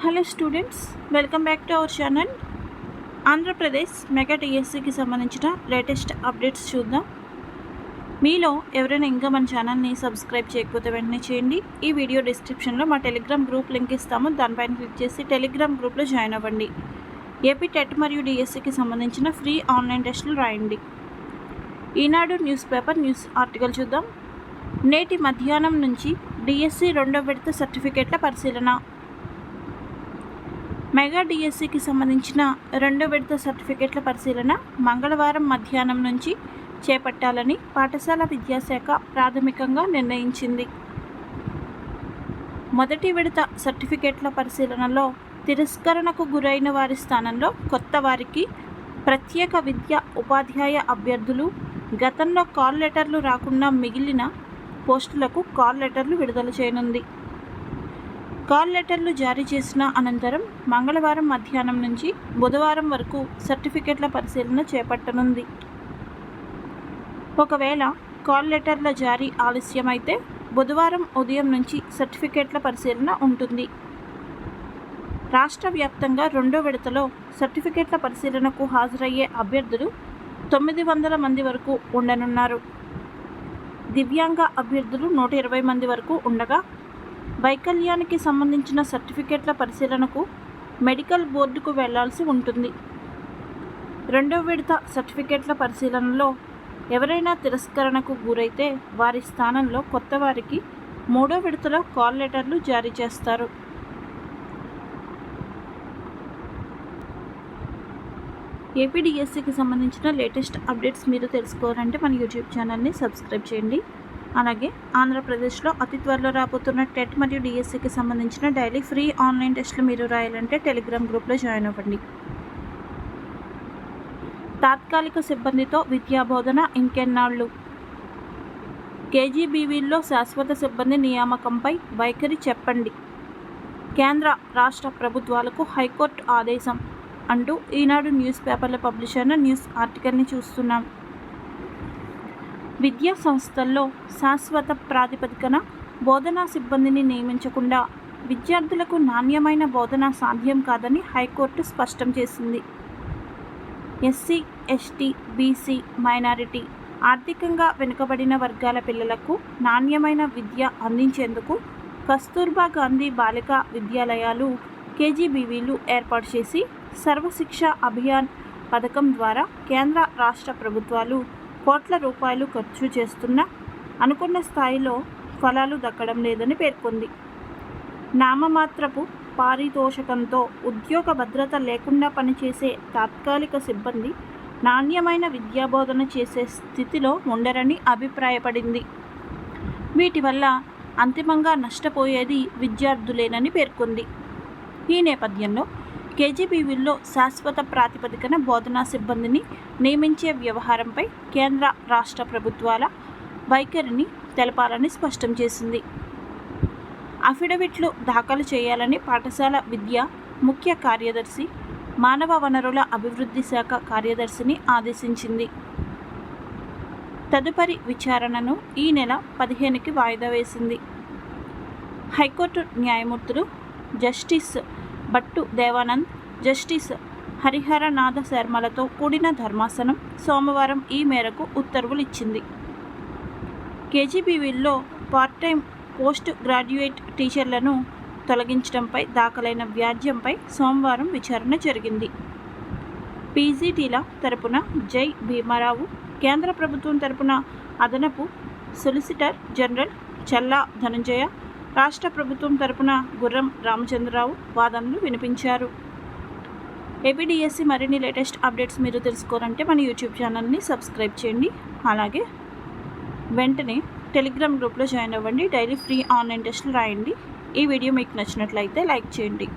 Hello students welcome back to our channel. Andhra Pradesh mega టీఎస్సీకి సంబంధించిన latest updates చూద్దాం. మీలో ఎవరైనా ఇంకా మన ఛానల్ని సబ్స్క్రైబ్ చేయకపోతే వెంటనే చేయండి. ఈ వీడియో డిస్క్రిప్షన్లో మా టెలిగ్రామ్ గ్రూప్ లింక్ ఇస్తాము. దానిపైన క్లిక్ చేసి టెలిగ్రామ్ గ్రూప్లో జాయిన్ అవ్వండి. ఏపీ టెట్ మరియు డిఎస్సికి సంబంధించిన ఫ్రీ ఆన్లైన్ టెస్టులు రాయండి. Eenadu news paper news article చూద్దాం. నేటి మధ్యాహ్నం నుంచి డిఎస్సి రెండో విడత సర్టిఫికేట్ల పరిశీలన. మెగా డిఎస్సికి సంబంధించిన రెండో విడత సర్టిఫికేట్ల పరిశీలన మంగళవారం మధ్యాహ్నం నుంచి చేపట్టాలని పాఠశాల విద్యాశాఖ ప్రాథమికంగా నిర్ణయించింది. మొదటి విడత సర్టిఫికేట్ల పరిశీలనలో తిరస్కరణకు గురైన వారి స్థానంలో కొత్త వారికి ప్రత్యేక విద్య ఉపాధ్యాయ అభ్యర్థులు గతంలో కాల్ లెటర్లు రాకుండా మిగిలిన పోస్టులకు కాల్ లెటర్లు విడుదల చేయనుంది. కాల్ లెటర్లు జారీ చేసిన అనంతరం మంగళవారం మధ్యాహ్నం నుంచి బుధవారం వరకు సర్టిఫికెట్ల పరిశీలన చేపట్టనుంది. ఒకవేళ కాల్ లెటర్ల జారీ ఆలస్యమైతే బుధవారం ఉదయం నుంచి సర్టిఫికెట్ల పరిశీలన ఉంటుంది. రాష్ట్ర వ్యాప్తంగా రెండో విడతలో సర్టిఫికెట్ల పరిశీలనకు హాజరయ్యే అభ్యర్థులు తొమ్మిది వందల మంది వరకు ఉండనున్నారు. దివ్యాంగ అభ్యర్థులు నూట ఇరవై మంది వరకు ఉండగా వైకల్యానికి సంబంధించిన సర్టిఫికేట్ల పరిశీలనకు మెడికల్ బోర్డుకు వెళ్ళాల్సి ఉంటుంది. రెండో విడత సర్టిఫికేట్ల పరిశీలనలో ఎవరైనా తిరస్కరణకు గురైతే వారి స్థానంలో కొత్త వారికి మూడో విడతలో కాల్ లెటర్లు జారీ చేస్తారు. ఏపీడిఎస్సికి సంబంధించిన లేటెస్ట్ అప్డేట్స్ మీరు తెలుసుకోవాలంటే మన యూట్యూబ్ ఛానల్ని సబ్స్క్రైబ్ చేయండి. అలాగే ఆంధ్రప్రదేశ్లో అతి త్వరలో రాబోతున్న టెట్ మరియు డిఎస్సికి సంబంధించిన డైలీ ఫ్రీ ఆన్లైన్ టెస్టులు మీరు రాయాలంటే టెలిగ్రామ్ గ్రూప్లో జాయిన్ అవ్వండి. తాత్కాలిక సిబ్బందితో విద్యాబోధన ఇంకెన్నాళ్ళు? కేజీబీవీల్లో శాశ్వత సిబ్బంది నియామకంపై వైఖరి చెప్పండి. కేంద్ర రాష్ట్ర ప్రభుత్వాలకు హైకోర్టు ఆదేశం అంటూ ఈనాడు న్యూస్ పేపర్లో పబ్లిష్ అయిన న్యూస్ ఆర్టికల్ని చూస్తున్నాం. విద్యా సంస్థల్లో శాశ్వత ప్రాతిపదికన బోధనా సిబ్బందిని నియమించకుండా విద్యార్థులకు నాణ్యమైన బోధన సాధ్యం కాదని హైకోర్టు స్పష్టం చేసింది. ఎస్సీ ఎస్టీ బీసీ మైనారిటీ ఆర్థికంగా వెనుకబడిన వర్గాల పిల్లలకు నాణ్యమైన విద్య అందించేందుకు కస్తూర్బా గాంధీ బాలికా విద్యాలయాలు కేజీబీవీలు ఏర్పాటు చేసి సర్వశిక్ష అభియాన్ పథకం ద్వారా కేంద్ర రాష్ట్ర ప్రభుత్వాలు కోట్ల రూపాయలు ఖర్చు చేస్తున్న అనుకున్న స్థాయిలో ఫలాలు దక్కడం లేదని పేర్కొంది. నామమాత్రపు పారితోషకంతో ఉద్యోగ భద్రత లేకుండా పనిచేసే తాత్కాలిక సిబ్బంది నాణ్యమైన విద్యాబోధన చేసే స్థితిలో ఉండరని అభిప్రాయపడింది. వీటి వల్ల అంతిమంగా నష్టపోయేది విద్యార్థులేనని పేర్కొంది. ఈ నేపథ్యంలో కేజీబీవీల్లో శాశ్వత ప్రాతిపదికన బోధనా సిబ్బందిని నియమించే వ్యవహారంపై కేంద్ర రాష్ట్ర ప్రభుత్వాల వైఖరిని తెలపాలని స్పష్టం చేసింది. అఫిడవిట్లు దాఖలు చేయాలని పాఠశాల విద్య ముఖ్య కార్యదర్శి మానవ వనరుల అభివృద్ధి శాఖ కార్యదర్శిని ఆదేశించింది. తదుపరి విచారణను ఈ నెల పదిహేనుకి వాయిదా వేసింది. హైకోర్టు న్యాయమూర్తులు జస్టిస్ భట్టు దేవానంద్ జస్టిస్ హరిహరనాథ శర్మలతో కూడిన ధర్మాసనం సోమవారం ఈ మేరకు ఉత్తర్వులు ఇచ్చింది కేజీబీవీల్లో పార్ట్ టైం పోస్ట్ గ్రాడ్యుయేట్ టీచర్లను తొలగించడంపై దాఖలైన వ్యాజ్యంపై సోమవారం విచారణ జరిగింది. పీజీటీల తరపున జై భీమారావు కేంద్ర ప్రభుత్వం తరపున అదనపు సొలిసిటర్ జనరల్ చల్లా ధనంజయ రాష్ట్ర ప్రభుత్వం తరపున గుర్రం రామచంద్రరావు వాదనలు వినిపించారు. ఏపీడిఎస్సి మరిన్ని లేటెస్ట్ అప్డేట్స్ మీరు తెలుసుకోవాలంటే మన యూట్యూబ్ ఛానల్ని సబ్స్క్రైబ్ చేయండి. అలాగే వెంటనే టెలిగ్రామ్ గ్రూప్లో జాయిన్ అవ్వండి. డైలీ ఫ్రీ ఆన్లైన్ టెస్టులు రాయండి. ఈ వీడియో మీకు నచ్చినట్లయితే లైక్ చేయండి.